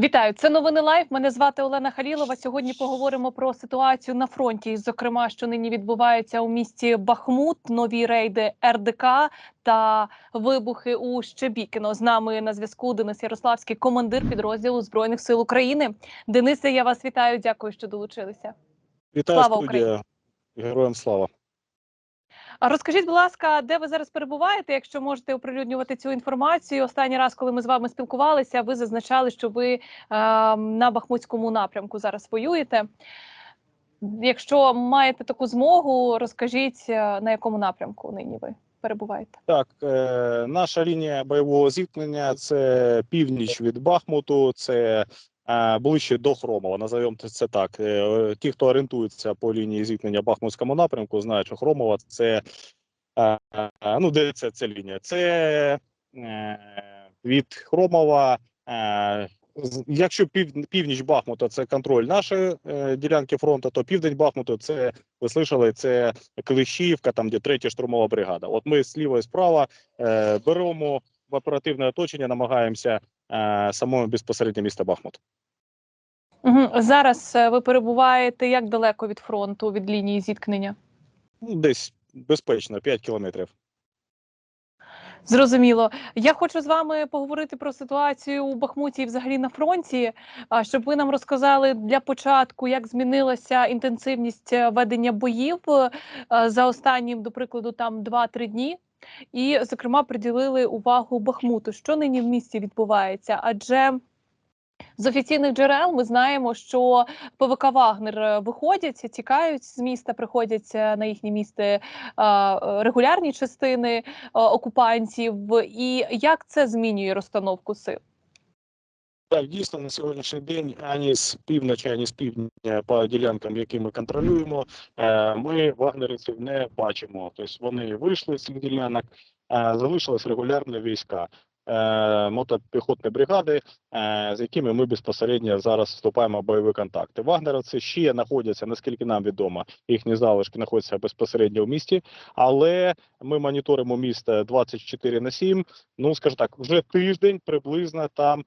Вітаю, це новини Лайф. Мене звати Олена Халілова. Сьогодні поговоримо про ситуацію на фронті, зокрема, що нині відбувається у місті Бахмут, нові рейди РДК та вибухи у Щебікіно. З нами на зв'язку Денис Ярославський, командир підрозділу збройних сил України. Денисе, я вас вітаю. Дякую, що долучилися. Вітаю Слава студія. Героям слава. А розкажіть, будь ласка, де ви зараз перебуваєте? Якщо можете оприлюднювати цю інформацію. Останній раз, коли ми з вами спілкувалися, ви зазначали, що ви е, на Бахмутському напрямку зараз воюєте. Якщо маєте таку змогу, розкажіть е, на якому напрямку нині ви перебуваєте. Так, е, наша лінія бойового зіткнення це північ від Бахмуту, це ближче до Хромова. Назовемо це так. Е, ті, хто орієнтується по лінії зіткнення Бахмутському напрямку, знають, що Хромова це е, е, ну, де це, це лінія? Це е, від Хромова. Е, Якщо пів, північ Бахмута це контроль нашої е, ділянки фронту, то південь Бахмуту це ви слышали, це Клещіївка, там де третя штурмова бригада. От ми зліва і справа е, беремо в оперативне оточення, намагаємося е, самому безпосередньо міста Бахмут. Угу. Зараз е, ви перебуваєте як далеко від фронту, від лінії зіткнення? Ну, десь безпечно, 5 кілометрів. Зрозуміло. Я хочу з вами поговорити про ситуацію у Бахмуті і взагалі на фронті, щоб ви нам розказали для початку, як змінилася інтенсивність е, ведення боїв за останнім, до прикладу, там 2-3 дні. І, зокрема, приділили увагу Бахмуту. Що нині в місті відбувається? Адже з офіційних джерел ми знаємо, що ПВК Вагнер виходять, тікають з міста, приходять е, на їхні місти е, регулярні частини е, окупантів. І як це змінює розстановку сил? Так, дійсно, на сьогоднішній день ані з півночі, ані з півдня по ділянкам, які ми контролюємо, е, ми вагнерівців не бачимо. Тобто вони вийшли з цих ділянок, е, залишились регулярні війська. е, Мотопіхотні бригади, з якими ми безпосередньо зараз вступаємо в бойові контакти. Вагнеровці ще знаходяться, наскільки нам відомо, їхні залишки знаходяться безпосередньо в місті, але ми моніторимо місто 24 на 7. Ну скажу так, вже тиждень приблизно там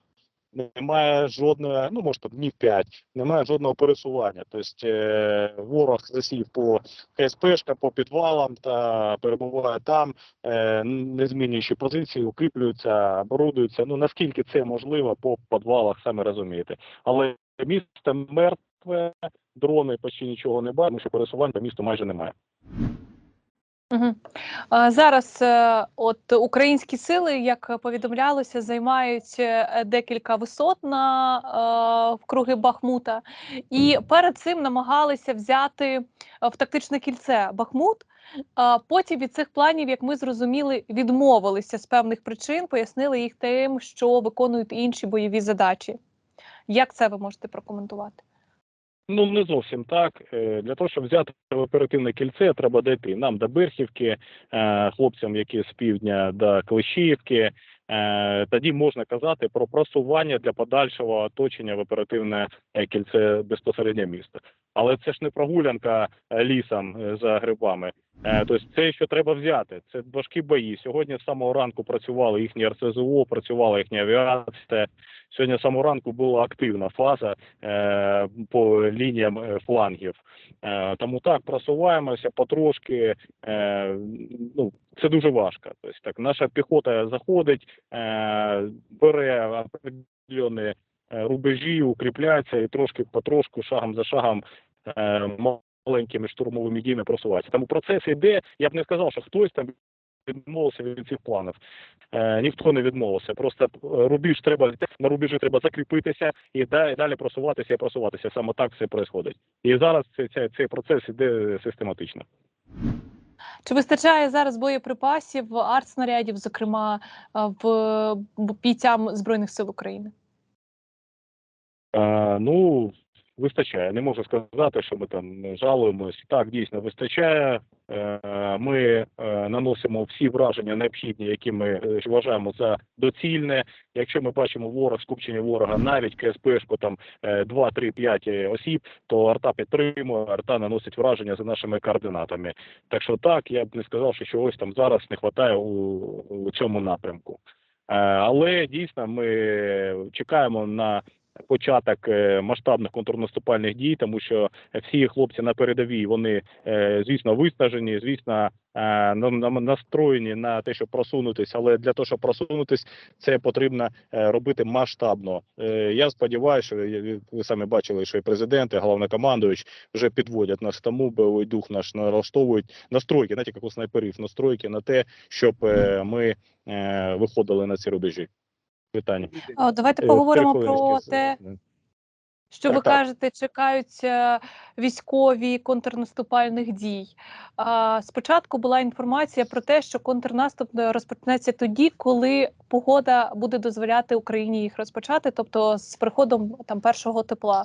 немає жодного, ну може там днів 5, немає жодного пересування. Тобто е, ворог засів по КСПшка, по підвалам та перебуває там, е, не змінюючи позиції, укріплюються, оборудуються. Ну наскільки це можливо по підвалах, самі розумієте. Але місто мертве, дрони почти нічого не бачимо, що пересувань по місту майже немає. Угу. Зараз е, от українські сили, як повідомлялося, займають е, декілька висот на е, круги Бахмута, і перед цим намагалися взяти е, в тактичне кільце Бахмут. Потім від цих планів, як ми зрозуміли, відмовилися з певних причин, пояснили їх тим, що виконують інші бойові задачі. Як це ви можете прокоментувати? Ну не зовсім так. Е, Для того, щоб взяти оперативне кільце, треба дійти нам до Берхівки, е, хлопцям, які з півдня до Клещіївки. Е, Тоді можна казати про просування для подальшого оточення в оперативне кільце безпосередньо міста. Але це ж не прогулянка е, лісом е, за грибами. Е, Тобто це що треба взяти. Це важкі бої. Сьогодні з самого ранку працювали їхні РСЗО, працювала їхня авіація. Сьогодні з самого ранку була активна фаза е, по лініям флангів. Е, тому так просуваємося потрошки. Е, ну це дуже важко. Тобто так, наша піхота заходить, е, бере определені рубежі, укріпляється і трошки потрошку, шагом за шагом. Е, маленькими штурмовими діями просувається. Тому процес йде. Я б не сказав, що хтось там відмовився від цих планів. Е, ніхто не відмовився. Просто е, рубіж треба на рубежі треба закріпитися і далі, далі просуватися і просуватися. Саме так все відбувається. І зараз цей, цей, процес іде систематично. Чи вистачає зараз боєприпасів, артснарядів, зокрема е, в бійцям Збройних сил України? Е, ну, вистачає. Не можу сказати, що ми там жалуємось. Так, дійсно вистачає. Е, Ми е, наносимо всі враження необхідні, які ми вважаємо за доцільне. Якщо ми бачимо ворог, скупчення ворога, навіть КСПшку там 2, 3, 5 осіб, то арта підтримує, арта наносить враження за нашими координатами. Так що так, я б не сказав, що чогось там зараз не вистачає у, у цьому напрямку. Але дійсно ми чекаємо на початок е, масштабних контрнаступальних дій, тому що всі хлопці на передовій вони е, звісно виснажені, звісно. е, на- на- Настроєні на те, щоб просунутися, але для того, щоб просунутися, це потрібно робити масштабно. Я сподіваюся, що ви самі бачили, що і президент, і головнокомандуючий вже підводять нас тому, бойовий дух наш налаштовують настройки, знаєте, як у снайперів, настройки на те, щоб ми виходили на ці рубежі. Питання. А, Давайте Е, поговоримо про те, Е, що Так, ви так. кажете, чекають е, військові контрнаступальних дій. Спочатку була інформація про те, що контрнаступ е, розпочнеться тоді, коли погода буде дозволяти Україні їх розпочати, тобто з приходом там першого тепла.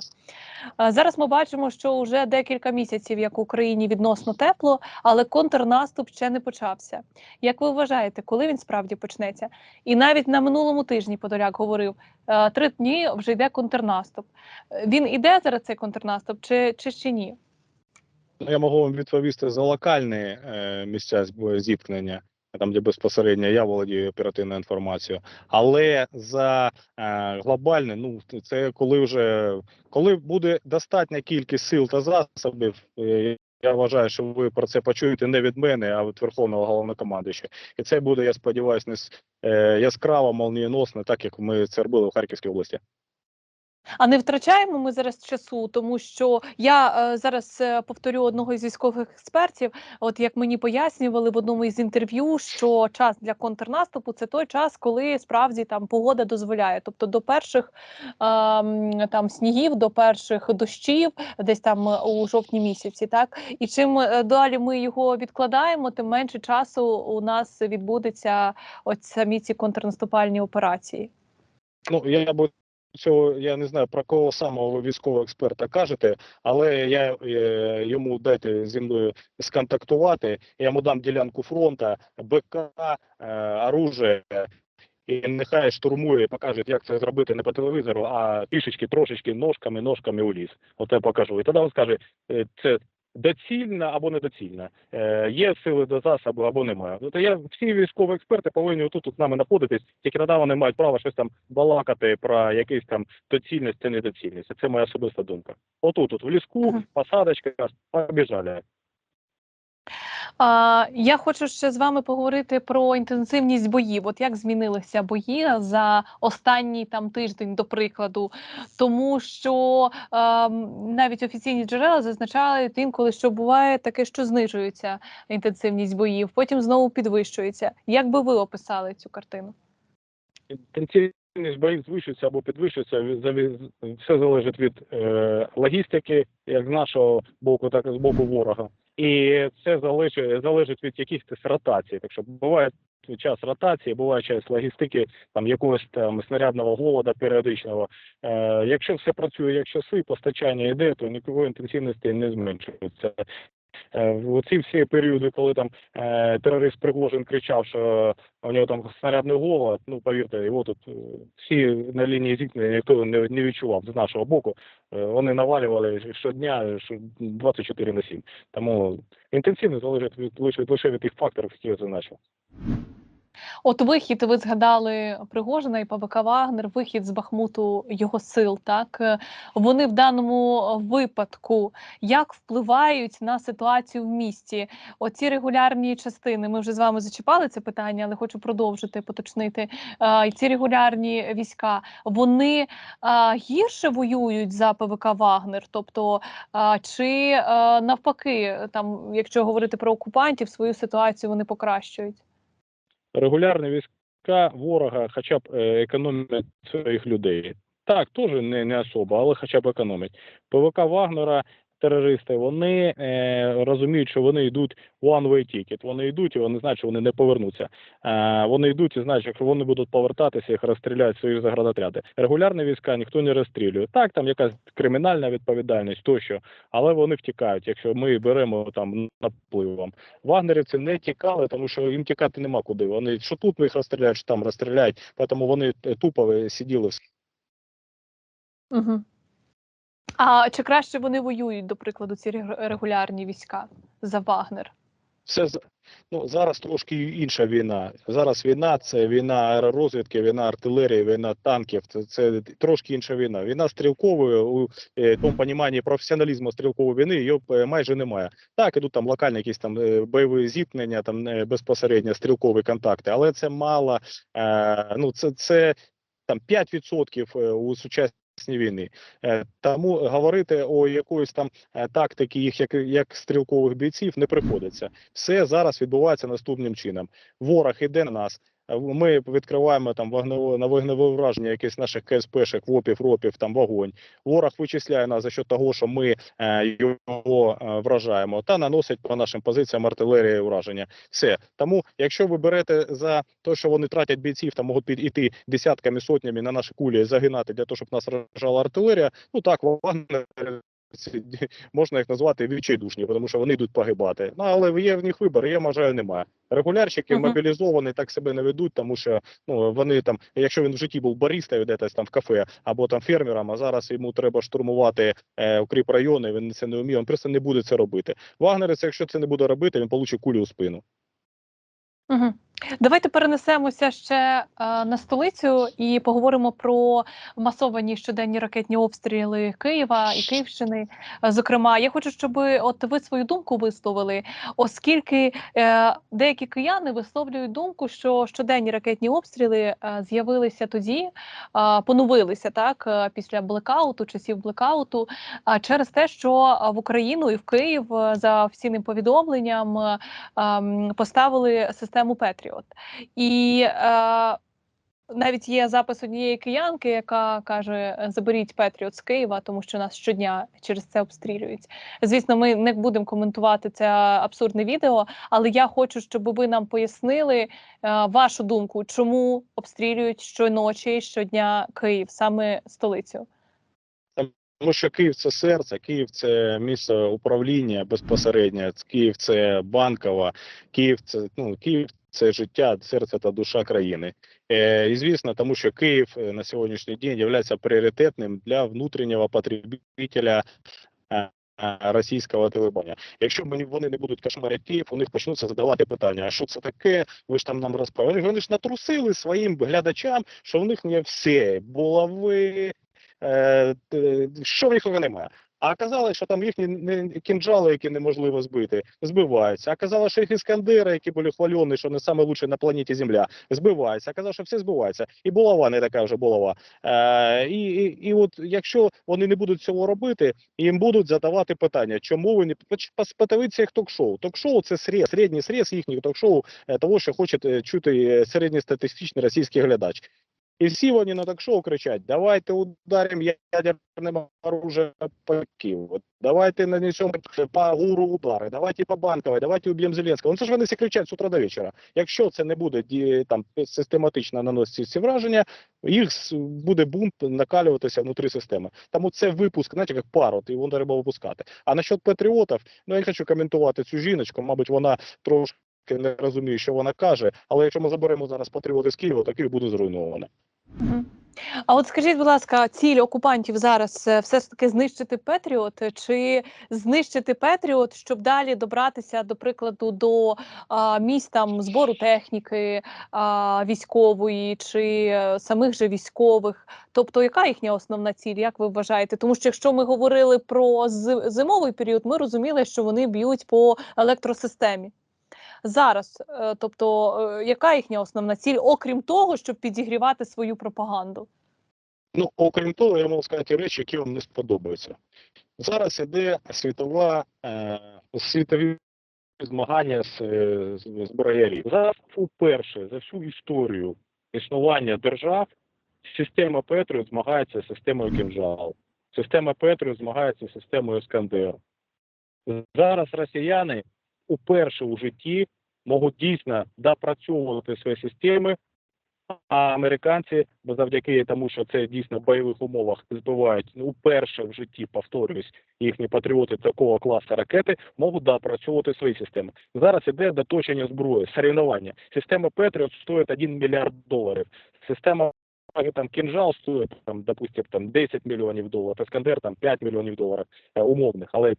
Зараз ми бачимо, що вже декілька місяців, як в Україні відносно тепло, але контрнаступ ще не почався. Як ви вважаєте, коли він справді почнеться? І навіть на минулому тижні Подоляк говорив: е, три дні вже йде контрнаступ. Е, Він іде зараз цей контрнаступ, чи, чи ще ні? Ну, Я можу вам відповісти за локальні е, місця зіткнення, там де безпосередньо я володію оперативною інформацією. Але за е, глобальне, ну це коли вже коли буде достатня кількість сил та засобів. е, я вважаю, що ви про це почуєте не від мене, а від Верховного головнокомандуючого. І це буде, я сподіваюся, не е, яскраво, молнієносно, так як ми це робили в Харківській області. А не втрачаємо ми зараз часу, тому що я е, зараз е, повторю одного із військових експертів. От як мені пояснювали в одному із інтерв'ю, що час для контрнаступу це той час, коли справді там погода дозволяє. Тобто до перших е, там снігів, до перших дощів, десь там е, у жовтні місяці. Так і чим е, далі ми його відкладаємо, тим менше часу у нас відбудеться от самі ці контрнаступальні операції. Ну я б цього я не знаю про кого самого військового експерта кажете, але я е, йому дайте зі мною сконтактувати. Я йому дам ділянку фронту, БК, е, оружие. І нехай штурмує, і покаже, як це зробити не по телевізору, а пішечки, трошечки ножками, ножками у ліс. Оце покажу. І тоді він скаже, е, це доцільно або недоцільна, Е, є сили до засобу або немає. Тобто я всі військові експерти повинні тут з нами знаходитись, тільки тоді вони мають право щось там балакати про якісь там доцільність та недоцільність. Це моя особиста думка. Отут, тут в ліску, посадочка, побіжали. А, я хочу ще з вами поговорити про інтенсивність боїв. От як змінилися бої за останній там тиждень, до прикладу, тому що навіть офіційні джерела зазначають інколи, що буває таке, що знижується інтенсивність боїв, потім знову підвищується. Як би ви описали цю картину? Інтенсивність боїв звищується або підвищується. Все залежить від е, логістики, як з нашого боку, так і з боку ворога. І це залежить, залежить від якихось ротацій. Так що буває час ротації, буває час логістики, там якогось там снарядного голода періодичного. Е, якщо все працює як часи, постачання йде, то нікого інтенсивності не зменшується. Е, в ці всі періоди, коли там е, терорист Пригожин кричав, що у нього там снарядний голод, ну повірте, його тут е, всі на лінії зіткнення ніхто не, відчував з нашого боку. Вони навалювали щодня що 24 на 7. Тому інтенсивно залежить від лише від тих факторів, які я зазначив. От вихід, ви згадали Пригожина і ПВК Вагнер, вихід з Бахмуту його сил. Так вони в даному випадку як впливають на ситуацію в місті? Оці регулярні частини. Ми вже з вами зачіпали це питання, але хочу продовжити поточнити. І ці регулярні війська вони гірше воюють за ПВК Вагнер, тобто чи навпаки, там, якщо говорити про окупантів, свою ситуацію вони покращують. Регулярні війська ворога хоча б е, економлять своїх людей. Так, теж не, не особо, але хоча б економить. ПВК Вагнера, терористи, вони е, розуміють, що вони йдуть one way ticket. Вони йдуть і вони знають, що вони не повернуться. Е, вони йдуть і знають, що якщо вони будуть повертатися, їх розстріляють свої заградотряди. Регулярні війська ніхто не розстрілює. Так, там якась кримінальна відповідальність тощо, але вони втікають, якщо ми беремо там напливом. Вагнерівці не тікали, тому що їм тікати нема куди. Вони що тут їх розстріляють, що там розстріляють, тому вони е, тупо сиділи Угу. А чи краще вони воюють, до прикладу, ці регулярні війська за Вагнер? все Ну зараз трошки інша війна. Зараз війна це війна аеророзвідки, війна артилерії, війна танків. Це, це трошки інша війна. Війна стрілкової у е, тому поніманні професіоналізму стрілкової війни її е, майже немає. Так, ідуть там локальні якісь там е, бойові зіткнення, там безпосередньо стрілкові контакти, але це мало. Ну це, це там 5% е, у сучасній війни. Е, Тому говорити о якоїсь там е, тактики їх як, як стрілкових бійців не приходиться. Все зараз відбувається наступним чином. Ворог іде на нас. Ми відкриваємо там вогневе на вогневе враження якихось наших КСПшек, ВОПів, РОПів, там вогонь. Ворог вичисляє нас за що того, що ми е, його е, вражаємо, та наносить по нашим позиціям артилерії ураження. Все тому, якщо ви берете за те, що вони тратять бійців, там можуть під іти десятками сотнями на наші кулі загинати для того, щоб нас вражала артилерія. Ну так Вагнер можна їх назвати відчайдушні, тому що вони йдуть погибати. Ну але є в них вибір, я вважаю, немає. Регулярщики Мгм. мобілізовані так себе не ведуть, тому що ну вони там, якщо він в житті був баристою десь там в кафе або там фермером, а зараз йому треба штурмувати е, укріп райони, він це не вміє, він просто не буде це робити. Вагнерець, якщо це не буде робити, він получить кулю у спину. Угу. Давайте перенесемося ще е, на столицю і поговоримо про масовані щоденні ракетні обстріли Києва і Київщини. Зокрема, я хочу, щоб от ви свою думку висловили, оскільки е, деякі кияни висловлюють думку, що щоденні ракетні обстріли е, з'явилися тоді, поновилися так після блекауту, часів блекауту, через те, що в Україну і в Київ за офіційним повідомленням. ем, поставили систему Петріот. І е, навіть є запис однієї киянки, яка каже: заберіть Петріот з Києва, тому що нас щодня через це обстрілюють. Звісно, ми не будемо коментувати це абсурдне відео, але я хочу, щоб ви нам пояснили е, вашу думку, чому обстрілюють щоночі, щодня Київ, саме столицю. Тому що Київ це серце, Київ це місце управління безпосередньо. Київ це банкова, Київ це ну Київ це життя, серце та душа країни. Е, і звісно, тому що Київ е, на сьогоднішній день є пріоритетним для внутрішнього потребителя. е, Російського телебання. Якщо мені вони не будуть кошмарити Київ, у них почнуться задавати питання: а що це таке? Ви ж там нам розповіли. Вони ж натрусили своїм глядачам, що в них не все булави, що в них немає. А оказалось, що там їхні кінжали, які неможливо збити, збиваються. Оказалось, що їх іскандери, які були хвалені, що не саме лучше на планеті Земля, збиваються. Оказалось, що все збивається. І булава не така вже булава. Е, і, і, і от якщо вони не будуть цього робити, їм будуть задавати питання, чому ви не подивіться їх ток-шоу. Ток-шоу це срез, середній срез їхніх ток-шоу е, того, що хоче е, чути е, середньостатистичний російський глядач. І всі вони на ток-шоу кричать: давайте ударимо ядерним оружием по Києву, давайте нанесемо по гуру удари, давайте по банковій, давайте уб'ємо Зеленського. Ну це ж вони всі кричать з утра до вечора. Якщо це не буде там систематично наносити ці враження, їх буде бунт накалюватися внутрі системи. Тому це випуск, знаєте, як парот, і його треба випускати. А насчет патріотів, ну я не хочу коментувати цю жіночку, мабуть, вона трошки не розуміє, що вона каже. Але якщо ми заберемо зараз патріоти з Києва, то Київ буде зруйновано. А от скажіть, будь ласка, ціль окупантів зараз е, все ж таки знищити Петріот, чи знищити Петріот, щоб далі добратися, до прикладу, до а, місць там збору техніки а, військової чи е, самих же військових? Тобто, яка їхня основна ціль? Як ви вважаєте? Тому що якщо ми говорили про зимовий період, ми розуміли, що вони б'ють по електросистемі. Зараз, е, тобто, е, яка їхня основна ціль, окрім того, щоб підігрівати свою пропаганду? Ну, окрім того, я можу сказати речі, які вам не сподобаються. Зараз іде світова е, світові змагання з, з. Зараз вперше за всю історію існування держав система Петріот змагається з системою Кінжал. Система Петріот змагається з системою Іскандер. Зараз росіяни уперше у житті можуть дійсно допрацьовувати свої системи, а американці, бо завдяки тому, що це дійсно в бойових умовах збивають ну, уперше в житті, повторюсь, їхні патріоти такого класу ракети можуть допрацьовувати свої системи. Зараз іде доточення зброї, соревнування. Система Петріот стоїть 1 мільярд доларів. Система там кінжал стоїть там, допустим, там 10 мільйонів доларів, Іскандер там 5 мільйонів доларів е, умовних, але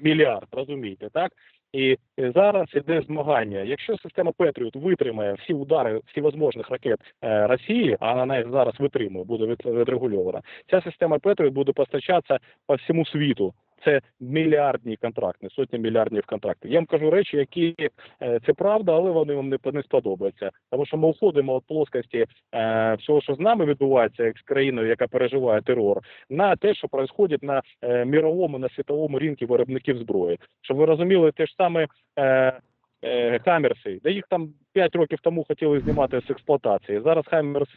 мільярд, розумієте, так? І зараз іде змагання. Якщо система Петріот витримає всі удари всі можливих ракет е, Росії, а вона навіть зараз витримує, буде від- відрегульована, ця система Петріот буде постачатися по всьому світу. Це мільярдні контракти, сотні мільярдів контрактів. Я вам кажу речі, які е, це правда, але вони вам не, не сподобаються. Тому що ми уходимо від плоскості е, всього, що з нами відбувається, як з країною, яка переживає терор, на те, що відбувається на е, міровому, на світовому ринку виробників зброї. Щоб ви розуміли, те ж саме е, е, Хаммерси, де їх там 5 років тому хотіли знімати з експлуатації. Зараз Хаммерси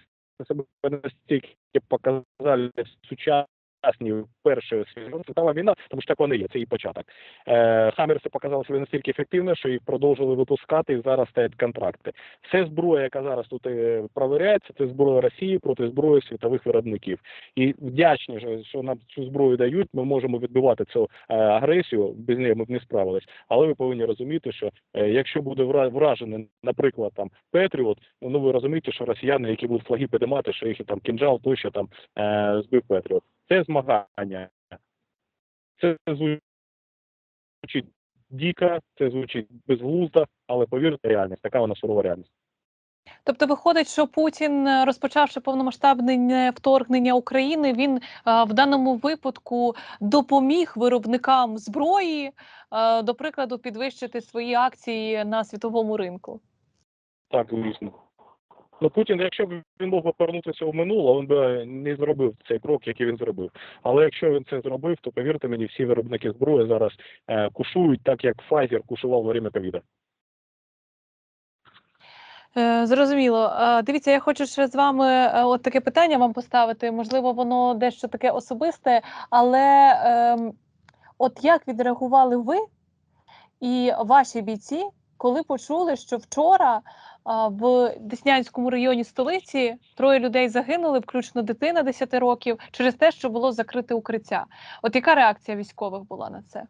себе настільки показали сучасні першої світова війна, тому що так вони є, це і початок. Е, Хаммерси показали себе настільки ефективно, що їх продовжили випускати і зараз стоять контракти. Все зброя, яка зараз тут е, провіряється, це зброя Росії проти зброї світових виробників. І вдячні, що- нам цю зброю дають. Ми можемо відбивати цю е, агресію. Без неї ми б не справились. Але ви повинні розуміти, що е, якщо буде вра- вражений, наприклад, там Петріот, ну ви розумієте, що росіяни, які будуть флаги підіймати, що їх там кінжал, тощо там збив Петріот. Це змагання. Це звучить дико, це звучить безглуздо, але повірте, реальність, така вона сурова реальність. Тобто виходить, що Путін, е, розпочавши повномасштабне вторгнення України, він е, в даному випадку допоміг виробникам зброї, е, до прикладу, підвищити свої акції на світовому ринку. Так, звісно. Ну, Путін, якщо б він мог повернутися в минуле, він би не зробив цей крок, який він зробив. Але якщо він це зробив, то повірте мені, всі виробники зброї зараз е, кушують так, як Pfizer кушував во время ковіда. Е, Зрозуміло. Е, Дивіться, я хочу ще з вами е, от таке питання вам поставити. Можливо, воно дещо таке особисте, але ем, от як відреагували ви і ваші бійці, коли почули, що вчора в Деснянському районі столиці троє людей загинули, включно дитина 10 років, через те, що було закрите укриття. От яка реакція військових була на це?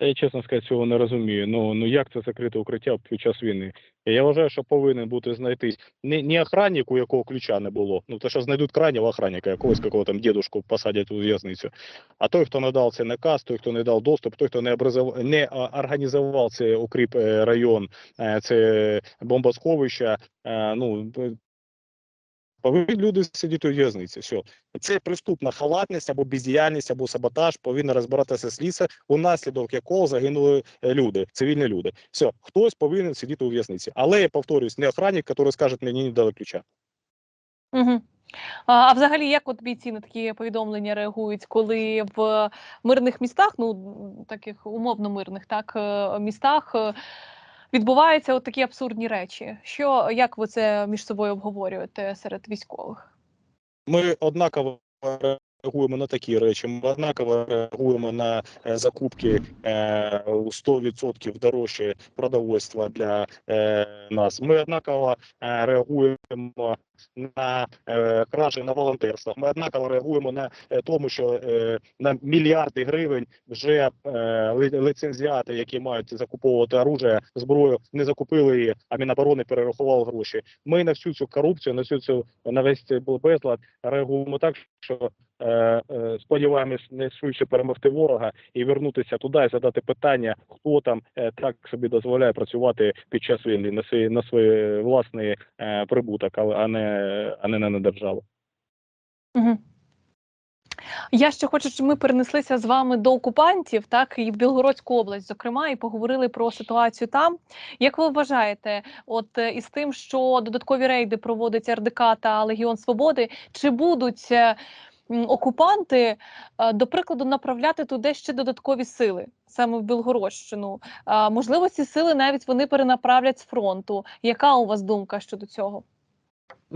Я чесно сказати, цього не розумію. Ну ну як це закрите укриття під час війни? Я вважаю, що повинен бути знайти не, не охранник, у якого ключа не було. Ну то що знайдуть крайнього охранника, якогось какого там дідушку посадять у в'язницю. А той, хто надав цей наказ, той, хто не дав доступ, той, хто не образов... не організував цей укріп е, район, е, це бомбосховища. е, Ну повинні люди сидіти у в'язниці. Все. Це преступна халатність або бездіяльність, або саботаж повинна розбиратися слідство, унаслідок якого загинули е, люди, цивільні люди. Все, хтось повинен сидіти у в'язниці. Але я повторюсь, не охранник, який скаже, мені не дали ключа. Угу. А, а взагалі, як от бійці на такі повідомлення реагують, коли в мирних містах, ну таких умовно мирних, так е, містах е, відбуваються от такі абсурдні речі? Що як ви це між собою обговорюєте серед військових? Ми однаково реагуємо на такі речі. Ми однаково реагуємо на е, закупки е, у 100% дорожче продовольства для е, нас. Ми однаково реагуємо на кражі на волонтерствах. Ми однаково реагуємо на тому, що на мільярди гривень вже лицензіати, які мають закуповувати оружие, зброю, не закупили її, а Міноборони перерахував гроші. Ми на всю цю корупцію, на всю цю на весь цей безлад реагуємо так, що сподіваємось не швидше перемогти ворога і вернутися туди і задати питання, хто там е, так собі дозволяє працювати під час війни на свій на свій власний е, прибуток, а не а не на державу. Угу. Я ще хочу, щоб ми перенеслися з вами до окупантів, так і в Білгородську область, зокрема, і поговорили про ситуацію там. Як ви вважаєте, от е, із тим, що додаткові рейди проводить РДК та Легіон Свободи, чи будуть е, окупанти, е, до прикладу, направляти туди ще додаткові сили, саме в Білгородщину? Можливо, ці сили навіть вони перенаправлять з фронту. Яка у вас думка щодо цього?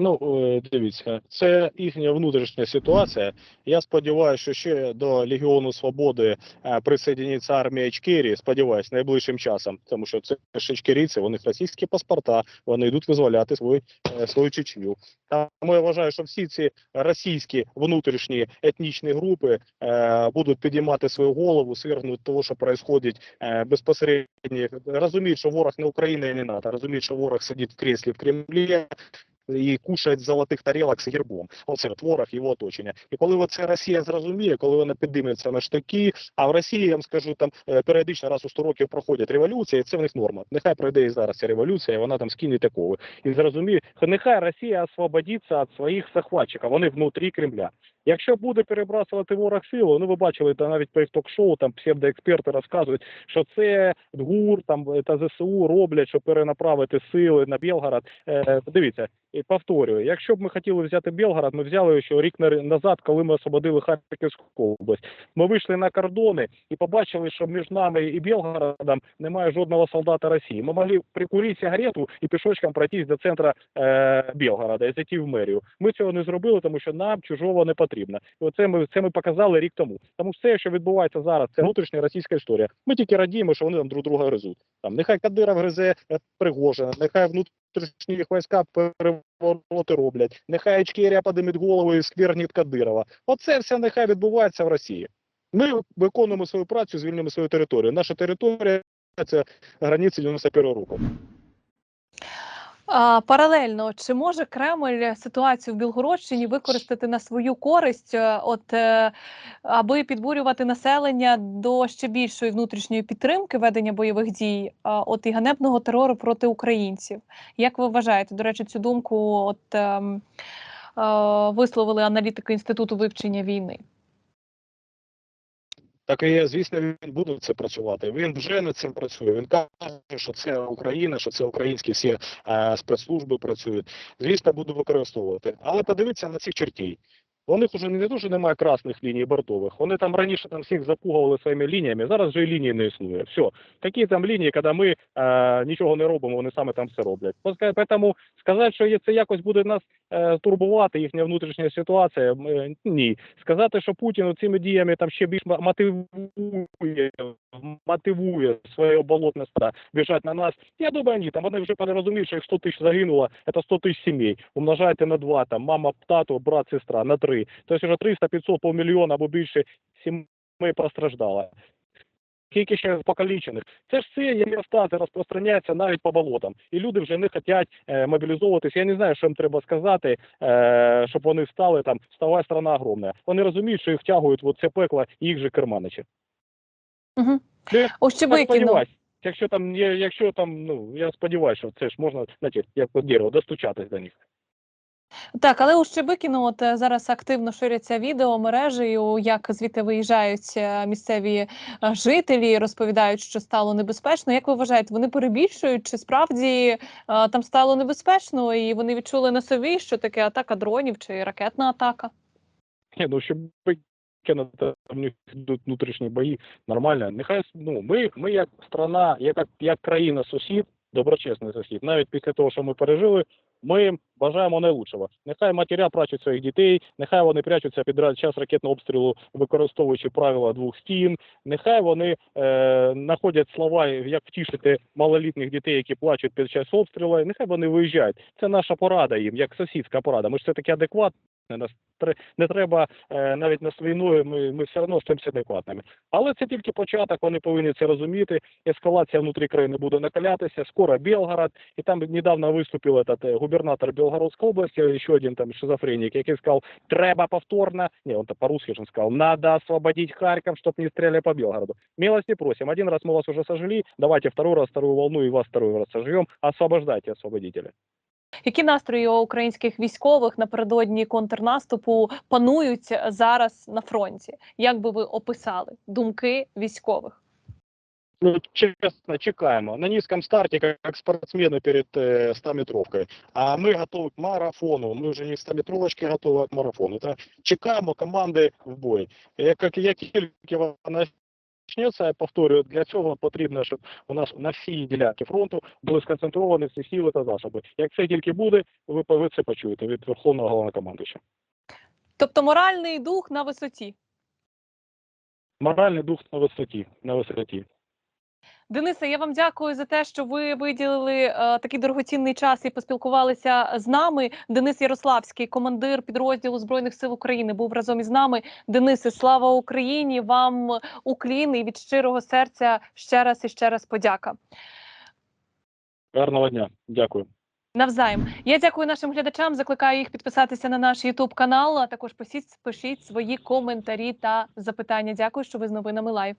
Ну е, дивіться, це їхня внутрішня ситуація. Я сподіваюся, що ще до Легіону Свободи е, присоединиться армія Ічкерії. Сподіваюсь, найближчим часом, тому що це ж ічкерійці, них російські паспорта, вони йдуть визволяти свою, е, свою Чечню. Тому я вважаю, що всі ці російські внутрішні етнічні групи е, будуть підіймати свою голову, свергнуть того, що відбувається е, безпосередньо. Розуміють, що ворог не Україна і не НАТО, розуміють, що ворог сидить в креслі в Кремлі. І кушають золотих тарілок з гербом. Оце от ворог його оточення. І коли оце Росія зрозуміє, коли вона підійметься на штаки, а в Росії я вам скажу, там е, періодично раз у 100 років проходять революції, це в них норма. Нехай пройде і зараз ця революція, і вона там скине такого. І зрозуміє, нехай Росія освободиться від своїх захватчиків, вони внутрі Кремля. Якщо буде перебрасувати ворог силу, ну ви бачили, та навіть по ток-шоу там псевдоексперти розказують, що це ГУР там та ЗСУ роблять, щоб перенаправити сили на Білгород. Е, дивіться, і повторюю, якщо б ми хотіли взяти Білгород, ми взяли його ще рік назад, коли ми освободили Харківську область. Ми вийшли на кордони і побачили, що між нами і Білгородом немає жодного солдата Росії. Ми могли прикурити сигарету і пішочком пройтись до центру е, Білгорода і зайти в мерію. Ми цього не зробили, тому що нам чужого не потрібно. І оце ми це ми показали рік тому. Тому все, що відбувається зараз, це внутрішня російська історія. Ми тільки радіємо, що вони там друг друга гризуть. Там нехай Кадиров гризе е, Пригожина, нехай внутрішні їх війська перевороти роблять, нехай Ічкерія подимить голову і скверніть Кадирова. Оце все нехай відбувається в Росії. Ми виконуємо свою працю, звільнимо свою територію. Наша територія це границі 91 року. А, паралельно, чи може Кремль ситуацію в Білгородщині використати на свою користь, е, от е, аби підбурювати населення до ще більшої внутрішньої підтримки ведення бойових дій, от і ганебного терору проти українців? Як ви вважаєте? До речі, цю думку от ем, е, висловили аналітики інституту вивчення війни? Так і звісно, він буде це працювати. Він вже над цим працює. Він каже, що це Україна, що це українські всі е, спецслужби працюють. Звісно, буду використовувати. Але подивіться на цих чертей. У них вже не дуже немає красних ліній бортових. Вони там раніше там всіх запугували своїми лініями. Зараз вже і лінії не існує. Все. Які там лінії, коли ми е, нічого не робимо, вони саме там все роблять. Тому сказати, що це якось буде нас турбувати, їхня внутрішня ситуація. е, ні. Сказати, що Путін цими діями там ще більш мотивує, мотивує своє болотне стадо біжать на нас. Я думаю, ні. Там вони вже розуміють, що їх 100 тисяч загинуло, це 100 тисяч сімей. Умножайте на два, там мама, тато, брат, сестра, на три. Тобто вже 300, 500, півмільйона або більше сімей постраждало. Скільки ще покалічених. Це ж все є міостази розпространяється навіть по болотам. І люди вже не хочуть е, мобілізовуватися. Я не знаю, що їм треба сказати, е, щоб вони встали там, вставай, страна огромна. Вони розуміють, що їх тягують в це пекло їх же керманичі. Угу. Я Ось Я. Якщо там якщо там, ну я сподіваюся, що це ж можна, знаєте, як по дерево, достучатись до них. Так, але у Щебикіну от е, зараз активно ширяться відео мережею, як звідти виїжджають е, місцеві е, жителі, розповідають, що стало небезпечно. Як ви вважаєте, вони перебільшують, чи справді там стало небезпечно, і вони відчули на собі, що таке атака дронів чи ракетна атака? Ні, ну кинути, там в них йдуть внутрішні бої, нормально. Нехай ну ми, ми як страна, як, як країна сусід, доброчесний сусід, навіть після того, що ми пережили, ми їм бажаємо найлучшого. Нехай матіря прачуть своїх дітей, нехай вони прячуться під час ракетного обстрілу, використовуючи правила двох стін. Нехай вони е, знаходять слова, як втішити малолітніх дітей, які плачуть під час обстрілу. Нехай вони виїжджають. Це наша порада їм, як сусідська порада. Ми ж все таки адекватні Нас тре- не треба е, навіть на війною. Ми, ми все одно стаємося адекватними. Але це тільки початок. Вони повинні це розуміти. Ескалація внутрі країни буде накалятися. Скоро Білгород. І там недавно виступив этот, е, губернатор Білгородської області, ще один там шизофренік, який сказав, треба повторно, не, он по-русски же он сказал, надо освободить Харьков, чтобы не стреляли по Белгороду. Милости просим. Один раз мы вас уже сожгли, давайте второй раз, вторую волну и вас второй раз сожжем. Освобождайте освободителя. Які настрої у українських військових напередодні контрнаступу панують зараз на фронті? Як би ви описали думки військових? Ну, честно, чекаємо. На низком старте, как, как спортсмены перед э, 100-метровкой. А мы готовы к марафону. Мы уже не к 100-метровочке готовы, а к марафону. Это чекаємо команди в бой. Як, як, як тільки вона я повторюю, для цього потрібно, щоб у нас на всій ділянці фронту були сконцентровані всі сили та засоби. Як це тільки буде, ви, ви це почуєте від Верховного Головнокомандуюча. Тобто моральний дух на висоті. Моральний дух на висоті. На висоті. Денисе, я вам дякую за те, що ви виділили е, такий дорогоцінний час і поспілкувалися з нами. Денис Ярославський, командир підрозділу збройних сил України, був разом із нами. Денисе, слава Україні! Вам уклін і від щирого серця ще раз і ще раз подяка. Гарного дня. Дякую. Навзаєм. Я дякую нашим глядачам. Закликаю їх підписатися на наш Ютуб канал. А також пишіть, пишіть свої коментарі та запитання. Дякую, що ви з новинами лайв.